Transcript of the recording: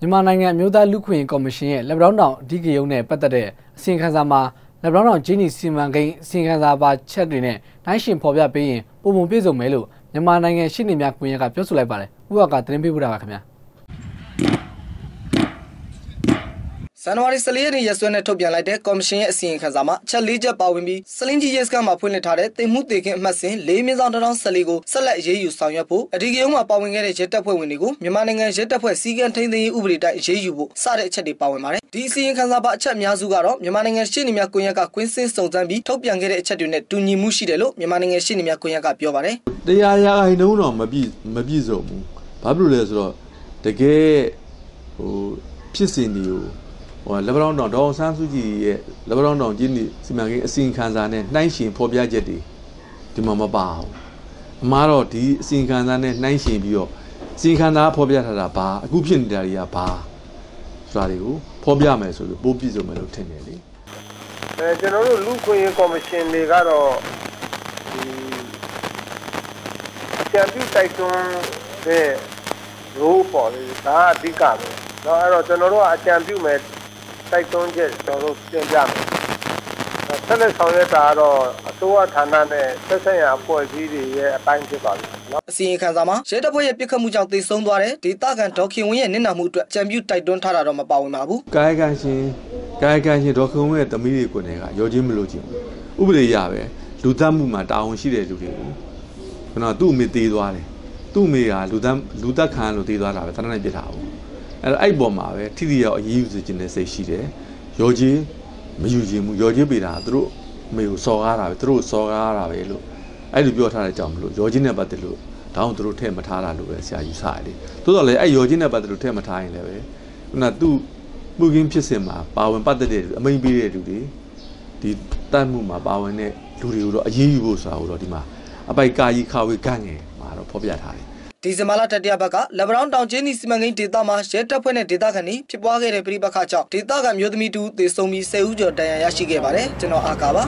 မြန်မာနိုင်ငံအမျိုးသားလူခွင့်ကော်မရှင်ရဲ့လက်ဗရောင်းတောင်အဓိကရုံးနဲ့ပတ်သက်တဲ့အစီရင်ခံစာမှာလက်ဗရောင်းတောင်ဂျင်းနီစီမံကိန်းအစီရင်ခံစာပါချက်တွေနဲ့နိုင်ရှင်ဖော်ပြပေးရင်ပုံပုံပြည့်စုံမယ်လို့မြန်မာနိုင်ငံရှစ်နေများကွန်ရက်ကပြောဆိုလိုက်ပါတယ်။ဥပကသတင်းပေးပို့တာပါခင်ဗျာ။ န်နဝါရီ14ရက်နေ့ရက်စွဲနဲ့ထုတ်ပြန်လိုက်တဲ့ကော်မရှင်ရဲ့အစီရင်ခံစာမှာချက်၄ချက်ပါဝင်ပြီးစလင်းကြီးရဲစခန်းမှာဖွင့်လှစ်ထားတဲ့တင်မှုတေခင်အမှတ်စဉ်၄မြင်းဆောင်2014ကိုဆက်လက်အရေးယူဆောင်ရွက်ဖို့အဒီကရုံးမှာပါဝင်ခဲ့တဲ့ရဲတပ်ဖွဲ့ဝင်တွေကိုမြန်မာနိုင်ငံရဲတပ်ဖွဲ့စီကံထိန်းသိမ်းရေးဥပဒေတိုင်းအရေးယူဖို့စတဲ့အချက်တွေပါဝင်ပါတယ်။ဒီအစီရင်ခံစာပါအချက်အများစုကတော့မြန်မာနိုင်ငံရှေ့နေများကွန်ရက်ကကွင်းစင်းစုံစမ်းပြီးထုတ်ပြန်ခဲ့တဲ့အချက်တွေနဲ့တူညီမှုရှိတယ်လို့မြန်မာနိုင်ငံရှေ့နေများကွန်ရက်ကပြောပါတယ်။တရားရာခိုင်နှုန်းတော့မပြည့်မပြည့်စုံဘူး။ဘာဖြစ်လို့လဲဆိုတော့တကယ်ဟိုဖြစ်စဉ်တွေကို ဟိုလက်ဗရောင်းတောင်ဒေါအောင်ဆန်းစုကြည်ရဲ့လက်ဗရောင်းတောင်ကျင်းဒီစီမံကိန်းအစီရင်ခံစာနဲ့နှိုင်းရှင်ဖော်ပြချက်တွေဒီမှာမပါဘူးအမားတော့ဒီအစီရင်ခံစာနဲ့နှိုင်းရှင်ပြီးတော့အစီရင်ခံစာဖော်ပြထားတာဘာအခုဖြစ်နေတာတွေကဘာဆိုတာတွေကိုဖော်ပြမယ်ဆိုပြီးပို့ပြည့်စုံမယ်လို့ထင်တယ်လေအဲကျွန်တော်တို့လူခွင့်ရေးကော်မရှင်တွေကတော့ဒီအကြံပြုတိုက်တွန်းတဲ့ role ပေါ်လေဒါအဓိကပဲเนาะအဲ့တော့ကျွန်တော်တို့ကအကြံပြုမယ် တိုက်တွန်းချက်ကျွန်တော်တို့ပြင်ပြမယ်ဆက်လက်ဆောင်ရွက်တာကတော့အစိုးရဌာနနဲ့ဆက်ဆက်ရအဖွဲ့အစည်းတွေရဲ့အပိုင်းဖြစ်ပါပြီနော်အစီရင်ခံစာမှာရဲတပ်ဖွဲ့ရဲ့ပြစ်ခတ်မှုကြောင့်သေဆုံးသွားတဲ့ဒေသခံဒေါခင်ဝင်းရဲ့နစ်နာမှုအတွက်ကြံပြုတိုက်တွန်းထားတာတော့မပါဝင်ပါဘူးကာယကံရှင်ကာယကံရှင်ဒေါခင်ဝင်းရဲ့သမီးတွေကိုနေကရောချင်းမလို့ချင်းဥပဒေရပဲလူသတ်မှုမှာတာဝန်ရှိတဲ့လူတွေကိုခဏသူ့အမေသေးသွားတယ်သူ့အမေကလူသတ်လူသတ်ခံလို့သေးသွားတာပဲသဏ္ဍာန်ပြစ်တာဘူး အဲ့တော့အဲ့ပေါ်မှာပဲထိထိရောက်အရေးယူစေခြင်းနဲ့စိတ်ရှိတယ်ရောကြီးမယူခြင်းဘူးရောကြီးပေတာသူတို့မေကိုစော်ကားတာပဲသူတို့စော်ကားတာပဲလို့အဲ့လိုပြောထားတဲ့ကြောင့်မလို့ရောကြီးနဲ့ပတ်သက်လို့တောင်းသူတို့ထည့်မထားတာလို့ပဲဆရာယူဆရတယ်တိုးတော့လေအဲ့ရောကြီးနဲ့ပတ်သက်လို့ထည့်မထားရင်လည်းပဲခုနသူ့မှုကင်းဖြစ်စဉ်မှာပါဝင်ပတ်သက်တဲ့အမိန်ပေးတဲ့လူတွေဒီတတ်မှုမှာပါဝင်တဲ့လူတွေကိုတော့အရေးယူဖို့ဆိုတာကိုတော့ဒီမှာအပိုက်ကာကြီးခါဝေးကန့်ငယ်မှာတော့ဖော်ပြထားတယ် ဒီဇင်ဘာလတတိယဘက်ကလက်ဗရောင်းတောင်ကျင်းနီစီမံကိန်းဒေသမှာရဲတပ်ဖွဲ့နဲ့ဒေသခံတွေဖြစ်ပွားခဲ့တဲ့ပြိပခါကြောင့်ဒေသခံမျိုးသမီးတူသေဆုံးပြီး10ဦးကျော်ဒဏ်ရာရရှိခဲ့ပါတယ်ကျွန်တော်အာကာပါ